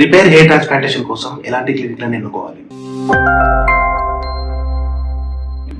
Repair hair transplantation కోసం ఎలాంటి క్లినిక్లను ఎన్నుకోవాలి?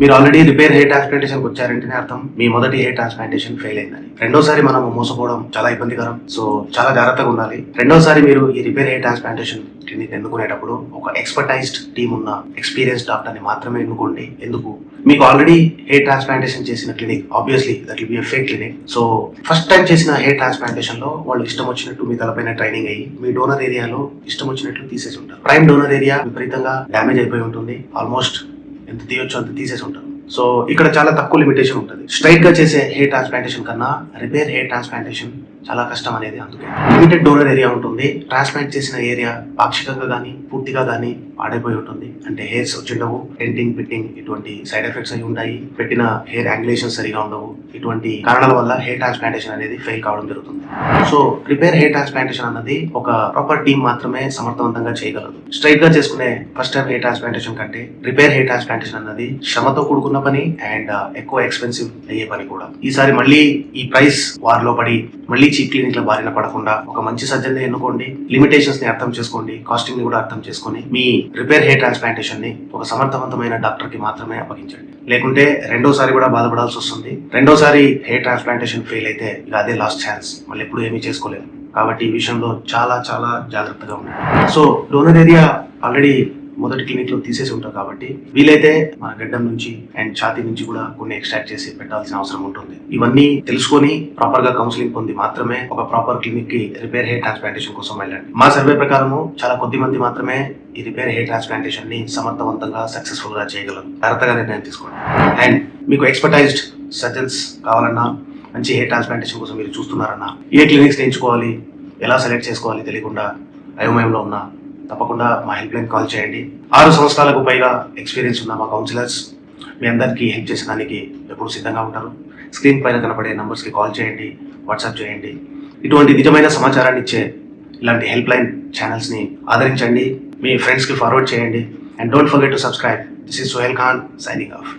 మీరు ఆల్రెడీ రిపేర్ హెయిర్ ట్రాన్స్ప్లాంటేషన్కి వచ్చారంటేనే అర్థం. మీ మొదటి హెయిర్ ట్రాన్స్ప్లాంటేషన్ ఫెయిల్ అయిందని. రెండోసారి మనం మోసపోవడం చాలా ఇబ్బందికరం. సో చాలా జాగ్రత్తగా ఉండాలి. రెండోసారి మీరు ఈ రిపేర్ హెయిర్ ట్రాన్స్ప్లాంటేషన్ క్లినిక్ ఎన్నుకునేటప్పుడు ఒక ఎక్స్పర్టైజ్డ్ టీమ్ ఉన్న ఎక్స్పీరియన్స్ డాక్టర్ని మాత్రమే ఎన్నుకోండి. ఎందుకు? మీకు ఆల్రెడీ హెయిర్ ట్రాన్స్ప్లాంటేషన్ చేసిన clinic obviously that will be fake clinic so first time చేసిన హెయిర్ ట్రాన్స్ప్లాంటేషన్లో వాళ్ళు ఇష్టం వచ్చినట్టు మీ తలపైన ట్రైనింగ్ అయ్యి మీ డోనర్ ఏరియాలో ఇష్టం వచ్చినట్లు తీసేసి ఉంటారు. ప్రైమ్ డోనర్ ఏరియా విపరీతంగా డ్యామేజ్ అయిపోయి ఉంటుంది. ఆల్మోస్ట్ ఎంత తీయొచ్చు అంత తీసేసి ఉంటారు. సో ఇక్కడ చాలా తక్కువ లిమిటేషన్ ఉంటుంది. స్ట్రైట్గా చేసే హెయిర్ ట్రాన్స్ప్లాంటేషన్ కన్నా రిపేర్ హెయిర్ ట్రాన్స్ప్లాంటేషన్ చాలా కష్టం అనేది అందుకే. లిమిటెడ్ డోనర్ ఏరియా ఉంటుంది. ట్రాన్స్ప్లాంట్ చేసిన ఏరియా పాక్షికంగా కానీ పూర్తిగా కానీ పాడైపోయి ఉంటుంది. అంటే హెయిర్స్ వచ్చిండవు డెంటింగ్ పిట్టింగ్ ఇటువంటి సైడ్ ఎఫెక్ట్స్ అయి ఉంటాయి. పెట్టిన హెయిర్ యాంగులేషన్ సరిగా ఉండవు. ఇటువంటి కారణాల వల్ల హెయిర్ ట్రాన్స్ప్లాంటేషన్ అనేది ఫెయిల్ కావడం జరుగుతుంది. సో రిపేర్ హెయిర్ ట్రాన్స్ప్లాంటేషన్ అన్నది ఒక ప్రాపర్ టీమ్ మాత్రమే సమర్థవంతంగా చేయగలదు. స్ట్రైట్గా చేసుకునే ఫస్ట్ టైం హెయిర్ ట్రాన్స్ప్లాంటేషన్ కంటే రిపేర్ హెయిర్ ట్రాన్స్ప్లాంటేషన్ అన్నది శ్రమతో కూడుకున్న పని అండ్ uh, ఎక్కువ ఎక్స్పెన్సివ్ అయ్యే పని కూడా. ఈసారి మళ్ళీ ఈ ప్రైస్ వారిలో పడి మళ్ళీ చీప్ క్లినిక్ల బారిన పడకుండా ఒక మంచి సర్జన్ ఎన్నుకోండి. లిమిటేషన్స్ని అర్థం చేసుకోండి. కాస్టింగ్ని కూడా అర్థం చేసుకొని మీ రిపేర్ హెయిర్ ట్రాన్స్ప్లాంటేషన్ని ఒక సమర్థవంతమైన డాక్టర్కి మాత్రమే అప్పగించండి. లేకుంటే రెండోసారి కూడా బాధపడాల్సి వస్తుంది. రెండోసారి హెయిర్ ట్రాన్స్ప్లాంటేషన్ ఫెయిల్ అయితే ఇక అదే లాస్ట్ ఛాన్స్ మళ్ళీ ఎప్పుడు ఏమీ చేసుకోలేము. కాబట్టి ఈ విషయంలో చాలా చాలా జాగ్రత్తగా ఉండండి. సో డోనర్ ఏరియా ఆల్రెడీ మొదటి క్లినిక్లో తీసేసి ఉంటారు కాబట్టి వీలైతే మన గడ్డం నుంచి అండ్ ఛాతీ నుంచి కూడా కొన్ని ఎక్స్ట్రాక్ట్ చేసి పెట్టాల్సిన అవసరం ఉంటుంది. ఇవన్నీ తెలుసుకొని ప్రాపర్గా కౌన్సిలింగ్ పొంది మాత్రమే ఒక ప్రాపర్ క్లినిక్కి రిపేర్ హెయిర్ ట్రాన్స్ప్లాంటేషన్ కోసం వెళ్ళండి. మా సర్వే ప్రకారము చాలా కొద్ది మంది మాత్రమే ఈ రిపేర్ హెయిర్ ట్రాన్స్ప్లాంటేషన్ని సమర్థవంతంగా సక్సెస్ఫుల్గా చేయగలరు. జాగ్రత్తగా నిర్ణయం తీసుకోండి. అండ్ మీకు ఎక్స్పర్టైజ్డ్ సర్జన్స్ కావాలన్నా మంచి హెయిర్ ట్రాన్స్ప్లాంటేషన్ కోసం మీరు చూస్తున్నారన్నా ఏ క్లినిక్స్ ఎంచుకోవాలి ఎలా సెలెక్ట్ చేసుకోవాలి తెలియకుండా అయోమయంలో ఉన్నా తప్పకుండా మా హెల్ప్ లైన్ కాల్ చేయండి. ఆరు సంవత్సరాలకు పైగా ఎక్స్పీరియన్స్ ఉన్న మా కౌన్సిలర్స్ మీ అందరికీ హెల్ప్ చేసడానికి ఎప్పుడు సిద్ధంగా ఉంటారు. స్క్రీన్ పైన కనపడే నంబర్స్కి కాల్ చేయండి వాట్సాప్ చేయండి. ఇటువంటి నిజమైన సమాచారాన్ని ఇచ్చే ఇలాంటి హెల్ప్ లైన్ ఛానల్స్ని ఆదరించండి. మీ ఫ్రెండ్స్కి ఫార్వర్డ్ చేయండి. And don't forget to subscribe. This is Sohel Khan signing off.